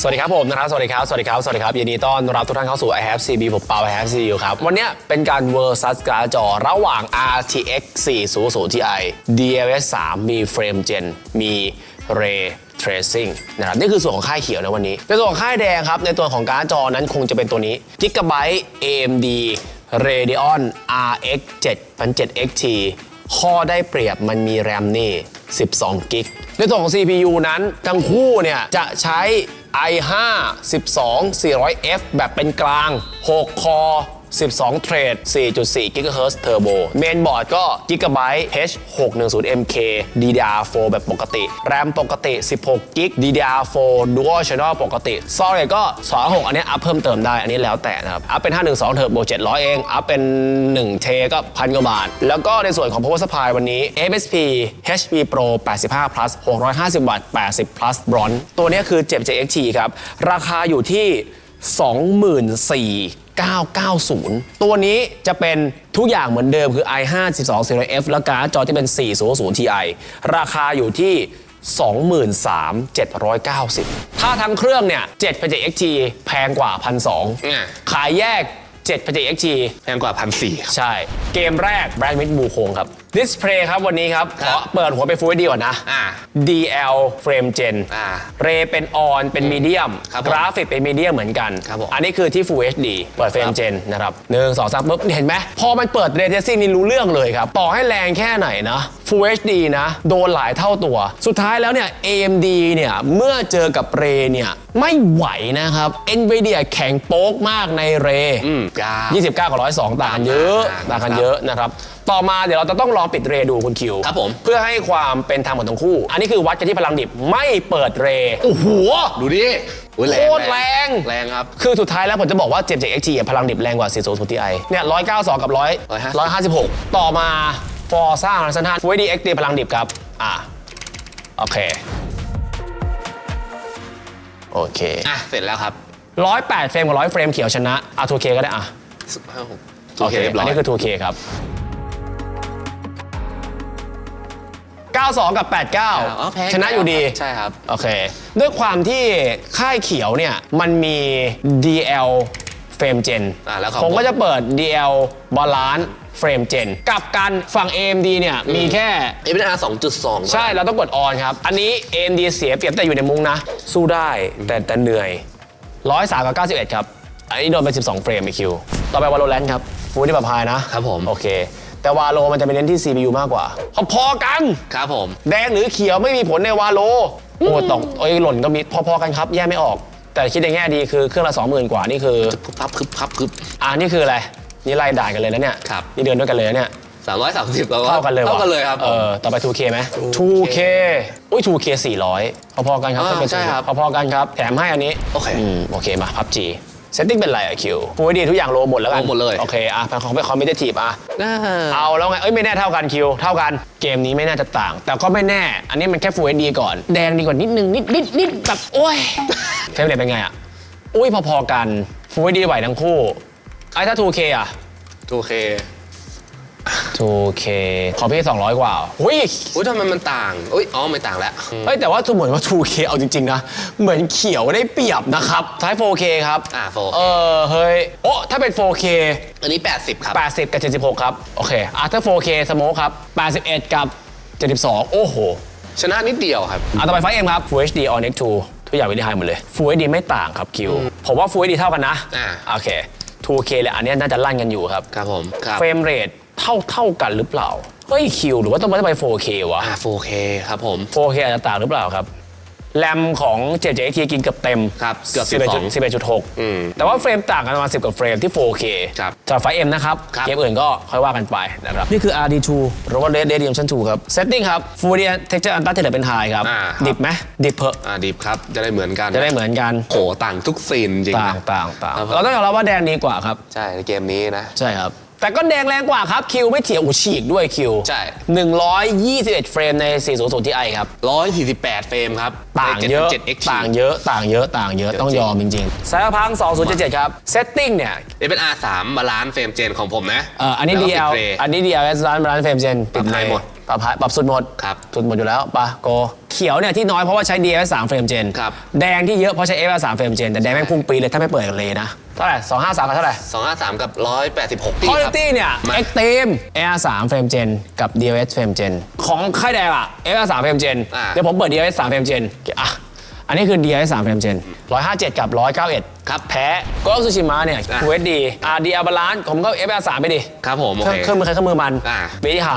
สวัสดีครับผมนะครับสวัสดีครับ สวัสดีครับ สวัสดีครับยินดีต้อนรับทุกท่านเข้าสู่ i have CB ผมเปา i have CU ครับ วันนี้เป็นการ versus การ์จอระหว่าง RTX 400 Ti DLS 3 มีเฟรมเจนมี Ray Tracing นะครับนี่คือส่วนของค่ายเขียวในวันนี้ ในส่วนของค่ายแดงครับ ในตัวของการ์ดจอนั้นคงจะเป็นตัวนี้ Gigabyte AMD Radeon RX 7007 XT ข้อได้เปรียบมันมีแรมนี่ 12 กิก ในตัวของ CPU นั้นทั้งคู่เนี่ยจะใช้ i5 12 400F แบบเป็นกลาง 6 คอ 12 เทรด 4.4 GHz Turbo เมนบอร์ดก็ Gigabyte H610MK DDR4 แบบปกติ แรมปกติ 16 g b DDR4 Dual Channel ปกติ Storage ก็26อันนี้อัพเพิ่มเติมได้ อันนี้แล้วแต่นะครับ อัพเป็น 512 Turbo 700 เอง อัพเป็น 1 เทก็พันกว่าบาท แล้วก็ในส่วนของ Power Supply วันนี้ MSP HP Pro 85 plus 650 วัตต์ 80 plus Bronze ตัวนี้คือ 7JXT ครับ ราคาอยู่ที่ 24,000 990 ตัวนี้จะเป็นทุกอย่างเหมือนเดิมคือ i5 12 0 f แล้วการ์ดจอที่เป็น 400 Ti ราคาอยู่ที่23,790 ถ้าทั้งเครื่องเนี่ย7 7 XT แพงกว่า 1,200 ขายแยก7 7 XT แพงกว่าพันสี่ใช่ เกมแรกแบรนด์มิดบูโคงครับ ดิสเพลย์ครับวันนี้ครับขอเปิดหัวไป Full HD ก่อนนะ อ่า DL Frame Gen อ่าเรเป็นออนเป็นมีเดียมครับผมกราฟิกเป็นมีเดียมเหมือนกัน ครับผมอันนี้คือที่ Full HD เปิดเฟรมครับเจนนะครับหนึ่งสองสามปุ๊บเห็นไหมพอมันเปิดเรเทซิ่งนี่รู้เรื่องเลยครับ ต่อให้แรงแค่ไหนนะ Full HD นะ โดนหลายเท่าตัว สุดท้ายแล้วเนี่ย AMD เนี่ย เมื่อเจอกับเรเนี่ย ไม่ไหวนะครับ NVIDIA แข็งโป๊กมากในเร อืมกา29 กับ 102 ต่างกันเยอะอ่าต่างกันเยอะนะครับ ต่อมาเดี๋ยวเราจะต้องลองปิดเรดูคุณคิวครับผม เพื่อให้ความเป็นธรรมของทั้งคู่ อันนี้คือวัดกันที่พลังดิบไม่เปิดเร โอ้โห ดูดิอุ๊ยโคตรแรง แรงครับ คือสุดท้ายแล้วผมจะบอกว่า 7 7 XT อะพลังดิบแรงกว่า 400 Ti เนี่ย192 กับ 100 156ต่อมา Forza Horizon 5 Full HD XT พลังดิบครับ อะ โอเค โอเคอะ เสร็จแล้วครับ 108 เฟรมกับ 100 เฟรมเขียวชนะ อะ 2K ก็ได้อะห้าหกโอเคเรียบร้อัอนยนี้คือ 2K ครับ 92 กับอ๋อแพง89ชนะอยู่ดีใช่ครับโอเค ด้วยความที่ค่ายเขียวเนี่ย มันมี DL Frame Gen อ่าแล้วของผมก็จะเปิด DL Balance Frame Gen กับกันฝั่ง AMD เนี่ยมีแค่ เอเ r สองจุดสอง ใช่ เราต้องกดออนครับ อันนี้ AMD เสียเปรียบแต่อยู่ในมุ้งนะ สู้ได้แต่แต่เหนื่อย103กับ91ครับ อันนี้โดนไป12เฟรมไอคิว ต่อไป Valorant ครับฟูที่ประพายนะครับผม โอเค แต่วาโลมันจะไปเน้นที่ CPU มากกว่าพอๆกัน ครับผม แดงหรือเขียวไม่มีผลในวาโลโอ้ตกเอ้ยหล่นก็มีพอๆกันครับ แยกไม่ออก แต่คิดในแง่ดีคือเครื่องละ20,000กว่านี่คือพึบพับพึบพับพึบอ่านี่คืออะไรนี่ไล่ด่ากันเลยนะเนี่ยครับ นี่เดินด้วยกันเลยนะเนี่ยสามร้อยสามสิบแล้วเท่ากันเลยว่ะเท่ากันเลยครับเออต่อไป 2K ไหม 2K 2K อุ้ย 2K 400พอๆกันครับอ่าถ้าเป็นใช่ครับ พอๆกันครับแถมให้อันนี้โอเค อืมโอเคมาพับจี เซตติ้งเป็นไรอะคิวฟูดีทุกอย่างโลหมดแล้วกันโลหมดเลย โอเคอะเป็นของเป็นคอมมิชทีฟอะน่าเอาแล้วไงเอ้ยไม่แน่เท่ากันคิวเท่ากันเกมนี้ไม่น่าจะต่าง แต่ก็ไม่แน่ อันนี้มันแค่ Full HD ก่อน แดงดีกว่านิดนึงนิดนิดนิดแบบโอ้ยเฟรมเรทเป็นไงอะอุ้ยพอๆกัน Full HD ไหวทั้งคู่ไอ้ถ้า 2K อะโอเค 2K ของพี่200 กว่าหุ้ยอุ้ยทำไมมันต่างอุ้ยอ๋อไม่ต่างแล้วเฮ้ยแต่ว่าดูเหมือนว่า 2K เอาจริงๆนะ เหมือนเขียวได้เปรียบนะครับท้าย 4K ครับ อ่าโฟเออเฮ้ยโอ้ถ้าเป็น 4K อันนี้ 80 ครับ 80 กับ 76 ครับ โอเคอะถ้า 4K สโมคครับ 81 กับ 72 โอ้โห ชนะนิดเดียวครับอะต่อไปไฟเอ็มครับ Full HD on X2 ทุกอย่างวิดีไฮหมดเลย Full HD ไม่ต่างครับคิวผมว่า Full HD เท่ากันนะอ่าโอเค 2K เลยอันเนี้ยน่าจะลั่นกันอยู่ครับ ครับผม ครับ เฟรมเรท เท่าเท่ากันหรือเปล่าเฮ้ยคิวหรือว่าต้องมาไป 4K วะ อ่า 4K ครับผม 4K อาจจะต่างหรือเปล่าครับแรมของ 7JXT กินเกือบเต็มครับเกือบ11 11.6 อืมแต่ว่าเฟรมต่างกันประมาณ 10กว่าเฟรมที่ 4K ครับจากไฟเอ็มนะครับครับ เกมอื่นก็ค่อยว่ากันไปนะครับ นี่คือ RD2 หรือว่า Red Dead Redemption 2 ครับ Setting ครับ Full HD Texture Ultra ที่เหลือเป็น High ครับ อ่าครับ ดิบไหมดิบเพอะอ่าดีครับจะได้เหมือนกันจะได้เหมือนกันโหต่างทุกซีนจริงต่างนะ ต่างต่างครับผมเราต้องยอมรับว่าแดงดีกว่าครับ ใช่ในเกมนี้นะ ใช่ครับ แต่ก็แดงแรงกว่าครับคิวไม่เถียงอูฉีกด้วยคิวใช่ 121 เฟรมใน 400 Ti ครับ 148 เฟรมครับต่างเยอะ 7 XT ต่างเยอะต่างเยอะต่างเยอะต้องยอมจริงๆสายพัง2077 ครับ Setting เนี่ยเอเป็น R3 บาลานซ์เฟรมเจนของผมนะเอ่ออันนี้แล้วก็ DL 10 Ray อันนี้ DLS ร้านร้านเฟรมเจนปรับให้หมด ปรับปรับสุดหมดครับสุดหมดอยู่แล้วปะโก เขียวเนี่ยที่น้อยเพราะว่าใช้ DFS 3เฟรมเจนครับแดงที่เยอะเพราะใช้ FS 3เฟรมเจนแต่แดงแม่งพุ่งปีเลยถ้าไม่เปิดกับเลนะ เท่าไหร่253กับเท่าไหร่253 กับ 186ปีคุณคภารับพเนี่ยมา Extreme AR 3 Frame Gen กับ DLS Frame Gen ของค่ายแดงอะ AR 3 Frame Gen อ่า เดี๋ยวผมเปิด DLS 3 Frame Gen อะอันนี้คือ DLS 3 Frame Gen 157 กับ 191 ครับแพ้ก็ซูชิมะเนี่ยอะ QSD RDR Balance ผมก็ FR 3ไปดิครับผมโอเครื่องเค เครื่องมือใครเครื่องมือมันอ่า เวทีไฮ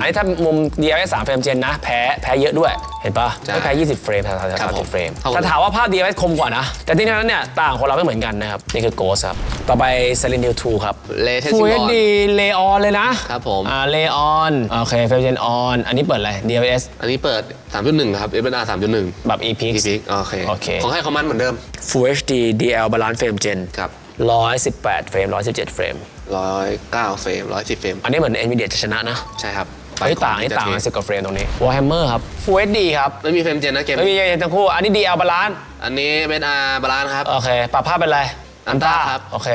อันนี้ถ้ามุม DLS 3 Frame Gen นะ แพ้แพ้เยอะด้วยเห็นปะใช่ไม่แพ้20 เฟรมแพ้ครับผม30เฟรมเท่ากัน แต่ถามว่าภาพ DLS คมกว่านะ แต่ที่นั้นเนี่ยต่างคนเราไม่เหมือนกันนะครับ นี่คือ Ghost ครับ ต่อไป Silent Hill 2 ครับ เลเทส Full ซิง HD เลออนเลยนะครับผม อ่าเลออนโอเคเฟรมเจนออนอันนี้เปิดอะไร DLS อันนี้เปิด 3.1 ครับ FNR 3.1แบบ EPX พีพิกโอเค โอเค ของให้คอมมันเหมือนเดิม Full HD DL Balance Frame Gen ครับ118 เฟรม 117 เฟรม 109 เฟรม 110 เฟรม อันนี้เหมือน Nvidia จะชนะนะ ใช่ครับ เฮ้ยต่างนี่ต่างกันสิบกว่าเฟรมตรงนี้ Warhammer ครับ Full HD ครับไม่มีเฟรมเจนนะเกมไม่มีทั้งคู่ อันนี้ DL Balance อันนี้ FNR บาลานซ์ครับ โอเคปรับภาพเป็นอะไร Ultra ครับ โอเค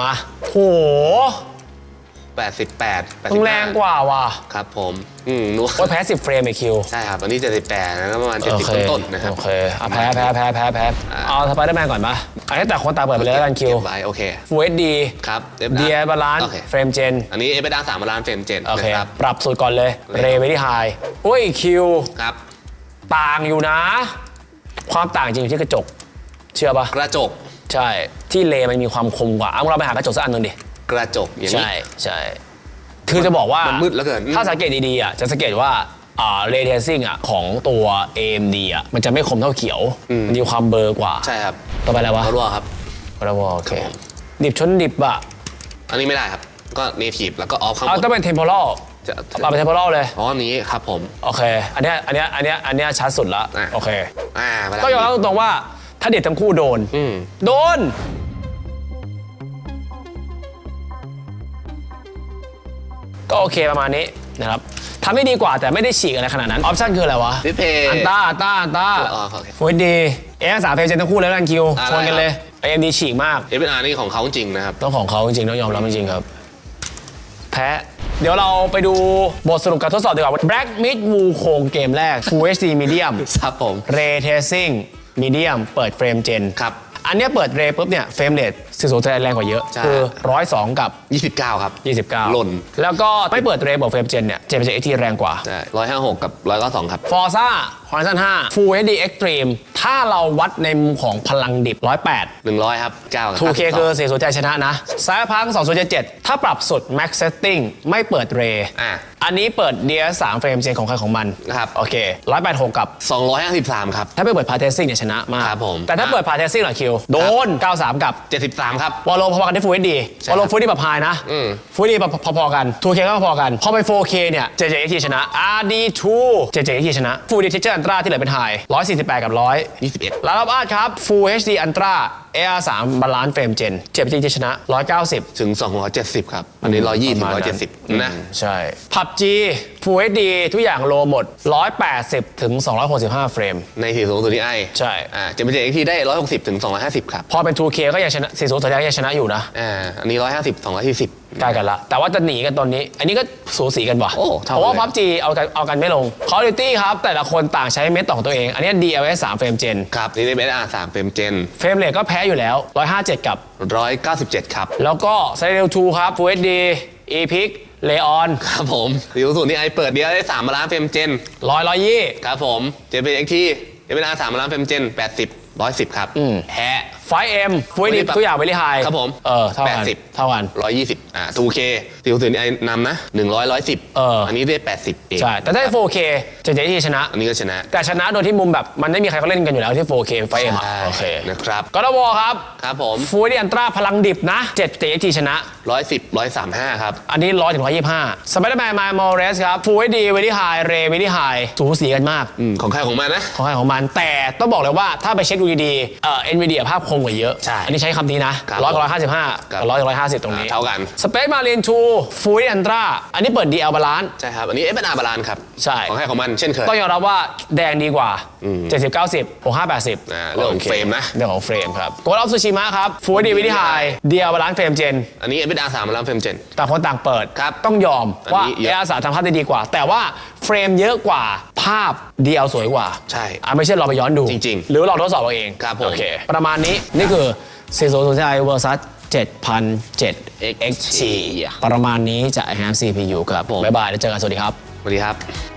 มาโห 88ต้องแรงกว่าว่ะครับผมอืมนัวว่าแพ้10เฟรมไอคิวใช่ครับอันนี้ 78นะประมาณ โอเค70 ต้นๆนะครับ โอเคอะแพ้แพ้แพ้แพ้แพ้อ่าเอาสไปเดอร์แมนก่อนปะอันนี้แต่คนตาเปิดไปเลยแล้วกันคิวเก็บไว้โอเค Full HD ครับ d i บาลานโอเคเฟรมเจนอันนี้ FNR 3บาลานซ์เฟรมเจนโอเคนะครับปรับสูตรก่อนเลยเลยเรเวลี่ไฮโอ้ยคิว ครับ ต่างอยู่นะ ความต่างจริงอยู่ที่กระจก เชื่อปะกระจก ใช่ ที่เลมันมีความคมกว่าเอาเราไปหากระจกสักอันหนึงดิ กระจกอย่างนี้ ใช่ใช่คือจะบอกว่ามนมืดเหลือเกินถ้าสังเกตดีๆอะจะสังเกตว่าอ่าเรเทซิ่งอะของตัว AMD อะมันจะไม่คมเท่าเขียวมันมีความเบลอร์กว่าใช่ครับต่อไปอะไรวะเขารั่วครับอะไรวะโอเคดิบชนดิบอะอันนี้ไม่ได้ครับ ก็เนทีฟแล้วก็ออฟข้างบเอานต้องเป็นเทมโพ r ลจะปรับเป็นเทมโพ r ลเลย อ๋ออันนี้ครับผม โอเค อันเนี้ยอันเนี้ยอันเนี้ยอันเนี้ยชัดสุดละ อะ โอเค อ่าเวลาก็ยอมรับตรงๆว่าถ้าเด็ดทั้งคู่โดน อืม โดน ก็โอเคประมาณนี้นะครับทำให้ดีกว่าแต่ไม่ได้ฉีกอะไรขนาดนั้น ออปชั่นคืออะไรวะดิสเพย์อันต้าอันต้าอันต้าอ๋อโอเค ฟูดดีเอสามเพจเจนทั้งคู่เลยแล้วกันคิวอ่าชนกันเลยไอเอ็มดีฉีกมาก เอฟเอนี่ของเขาจริงนะครับ ต้องของเขาจริงๆ ต้องยอมรับจริงๆครับ แพ้ เดี๋ยวเราไปดูบทสรุปการทดสอบดีกว่า Black Myth Wu โคงเกมแรก Full HD Medium ครับผม Ray Tracing Medium เปิดเฟรมเจน ครับ อันเนี้ยเปิดเรปุ๊บเนี่ยเฟรมเรทสิสูจะแรงกว่าเยอะ ใช่ คือ102กับ 29 ครับ 29หล่น แล้วก็ไม่เปิดเรบอกเฟรมเจนเนี่ยเจนเป็นเอทีแรงกว่าใช่156กับ192ครับ Forza Horizon 5 Full HD Extreme ถ้าเราวัดในมุมของพลังดิบ 108 100 ครับ9กับ 2K คือ4 0ใจชนะนะสายพัง2077 ถ้าปรับสุด Max Setting ไม่เปิดเรอ่าอันนี้เปิด DS 3เฟรมเจนของใครของมันครับโอเค186 กับ 253 ครับ ถ้าไม่เปิดพาเทสซิ่งเนี่ยชนะมากครับผมแต่ถ้าเปิดพาเทสซิ่งหน่อยคิว โดน 93 กับ 73 ครับวอลโลพอๆกันที่ฟูดดีใช่วอลโลฟูดดีแบบพายนะอืมฟูดดีแบบพอๆกัน 2K ก็พอๆกันพอไป 4K เนี่ย JJT ชนะ RD2 JJT ชนะ Full HD Texture Ultra ที่เหลือเป็นไฮ148 กับ100 21 แล้วรับอาดครับ Full HD Ultra AR3 Balance Frame Gen 7ชนะ 190 ถึง 270 ครับ อันนี้ 120ประมาณ170 นะ ใช่ PUBG Full HD ทุกอย่างโลหมด 180 ถึง 265 เฟรม ใน4 0 0 i ใช่อ่าจะเป็น XT ได้ 160 ถึง 250 ครับ พอเป็น 2K ก็ยังชนะ40สัญญาก็ยังชนะอยู่นะอ่าอันนี้ 150 240 ใกล้กันละ แต่ว่าจะหนีกันตอนนี้ อันนี้ก็สูสีกันว่ะโอ้เท่าเพราะว่าเลยพับจีเอากันเอากันไม่ลง Call of Duty ครับ แต่ละคนต่างใช้เม็ดต่อของตัวเอง อันนี้ DLS 3 เฟรมเจนครับนี่เป็น R3 เฟรมเจนเฟรมเรทก็แพ้อยู่แล้ว 157 กับ 197 ครับ แล้วก็ s i l e n 2ครับ Full HD EPIC Leon ครับผม4 0 0 i เปิดเดียวได้3ล้านเฟรมเจน100 100ยี่ครับผมเจเป็น XT จะเป็น R3 ล้านเฟรมเจน80 110 ครับแพ้ ไฟเอ็ม Full HD วันนี้แบบทุกอย่างเวลี่ไฮครับผมเออเท่ากัน80 เท่ากัน120อ่า 2K 4 0 0 i นำนะ100 110เอออัอั นนี้ได้80เองใช่ แต่ถ้า 4K จะจะที่ชนะ อันนี้ก็ชนะแต่ชนะโดยที่มุมแบบมันไม่มีใครเขาเล่นกันอยู่แล้วที่ 4K ไฟเอ็มอะใช่โอเคนะครับ ก็ตวอครับครับผมฟูดี้อันตราพลังดิบนะ7 7 t ชนะ110 135ครับ อันนี้100ถึง125สไปเดอร์แมนมายมอร์เรสครับฟูดดีเวลี่ไฮเรเวลี่ไฮสูสีกันมาก อืม ของใครของมันนะ ของใครของมันแต่ต้องบอกเลยว่าถ้าไปเช็คดูดีๆเอ่อเอ็นวีดีภาพคมกว่าเยอะ ใช่อันนี้ใช้คำนี้นะครับร้อยกับร้อยห้าสิบห้าครับกับร้อยกับร้อยห้าสิบตรงนี้อ่าเท่ากันสเปซมาเรียนทูฟูดี้อันตราอันนี้เปิด DL บาลานซ์ใช่ครับ อันนี้ f n r บาลานครับ ใช่ ของใครของมันเช่นเคย ต้องยอมรับว่าแดงดีกว่า 70 90 65 80อ่าเรื่องของเฟรมนะ เรื่องของเฟรมครับโกลอฟซูชิมะครับฟูดดีเวลี่ไฮ DL บาลานซ์เฟรมเจน อันนี้ f n เป็น R3 มาแล้วเฟรมเจนต่างคนต่างเปิดครับต้องยอมอันว่านี้เยอะ AR 3ทำภาพได้ดีกว่า แต่ว่าเฟรมเยอะกว่าภาพ DL สวยกว่าใช่อะไม่ใช่เราไปย้อนดูจริงๆหรือเราทดสอบเอาเองครับผม โอเค ประมาณนี้นี่คือ400 Ti versus 7007 XT ประมาณนี้จาก ARM CPU ครับผมบ๊ายบายแล้วเจอกันสวัสดีครับ สวัสดีครับ